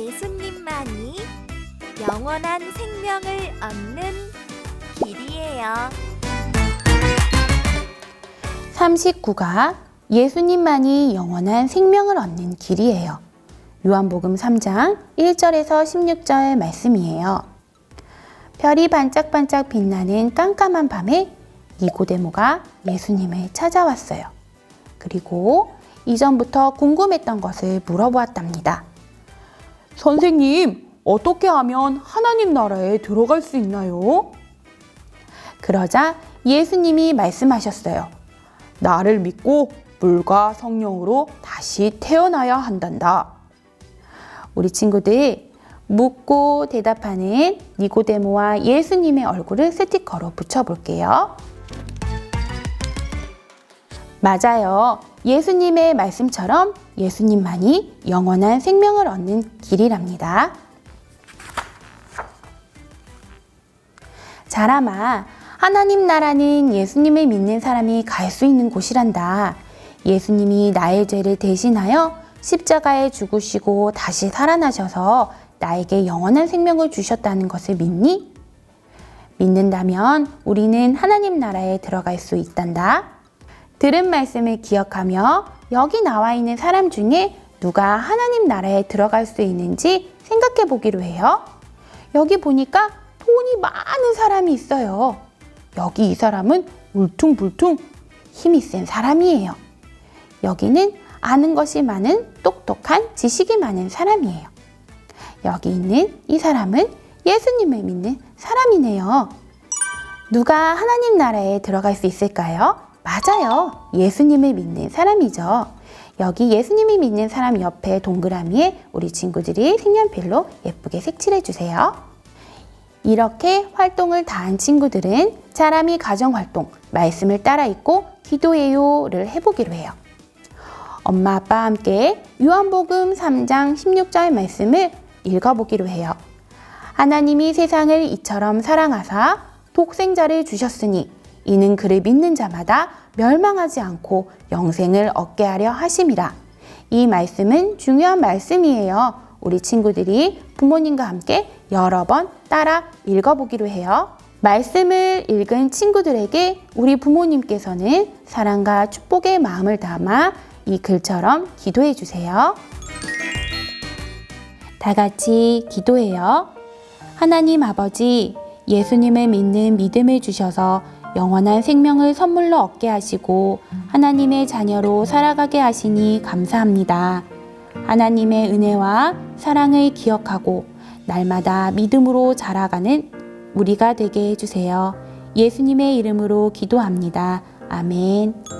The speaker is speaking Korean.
예수님만이 영원한 생명을 얻는 길이에요. 39가 예수님만이 영원한 생명을 얻는 길이에요. 요한복음 3장 1절에서 16절 말씀이에요. 별이 반짝반짝 빛나는 깜깜한 밤에 니고데모가 예수님을 찾아왔어요. 그리고 이전부터 궁금했던 것을 물어보았답니다. 선생님, 어떻게 하면 하나님 나라에 들어갈 수 있나요? 그러자 예수님이 말씀하셨어요. 나를 믿고 물과 성령으로 다시 태어나야 한단다. 우리 친구들 묻고 대답하는 니고데모와 예수님의 얼굴을 스티커로 붙여볼게요. 맞아요. 예수님의 말씀처럼 예수님만이 영원한 생명을 얻는 길이랍니다. 자라마, 하나님 나라는 예수님을 믿는 사람이 갈 수 있는 곳이란다. 예수님이 나의 죄를 대신하여 십자가에 죽으시고 다시 살아나셔서 나에게 영원한 생명을 주셨다는 것을 믿니? 믿는다면 우리는 하나님 나라에 들어갈 수 있단다. 들은 말씀을 기억하며 여기 나와 있는 사람 중에 누가 하나님 나라에 들어갈 수 있는지 생각해 보기로 해요. 여기 보니까 돈이 많은 사람이 있어요. 여기 이 사람은 울퉁불퉁 힘이 센 사람이에요. 여기는 아는 것이 많은 똑똑한 지식이 많은 사람이에요. 여기 있는 이 사람은 예수님을 믿는 사람이네요. 누가 하나님 나라에 들어갈 수 있을까요? 맞아요. 예수님을 믿는 사람이죠. 여기 예수님이 믿는 사람 옆에 동그라미에 우리 친구들이 색연필로 예쁘게 색칠해 주세요. 이렇게 활동을 다한 친구들은 사람이 가정활동, 말씀을 따라 읽고 기도해요를 해보기로 해요. 엄마 아빠와 함께 요한복음 3장 16절 말씀을 읽어보기로 해요. 하나님이 세상을 이처럼 사랑하사 독생자를 주셨으니 이는 그를 믿는 자마다 멸망하지 않고 영생을 얻게 하려 하심이라. 이 말씀은 중요한 말씀이에요. 우리 친구들이 부모님과 함께 여러 번 따라 읽어보기로 해요. 말씀을 읽은 친구들에게 우리 부모님께서는 사랑과 축복의 마음을 담아 이 글처럼 기도해 주세요. 다 같이 기도해요. 하나님 아버지, 예수님을 믿는 믿음을 주셔서 영원한 생명을 선물로 얻게 하시고 하나님의 자녀로 살아가게 하시니 감사합니다. 하나님의 은혜와 사랑을 기억하고 날마다 믿음으로 자라가는 우리가 되게 해주세요. 예수님의 이름으로 기도합니다. 아멘.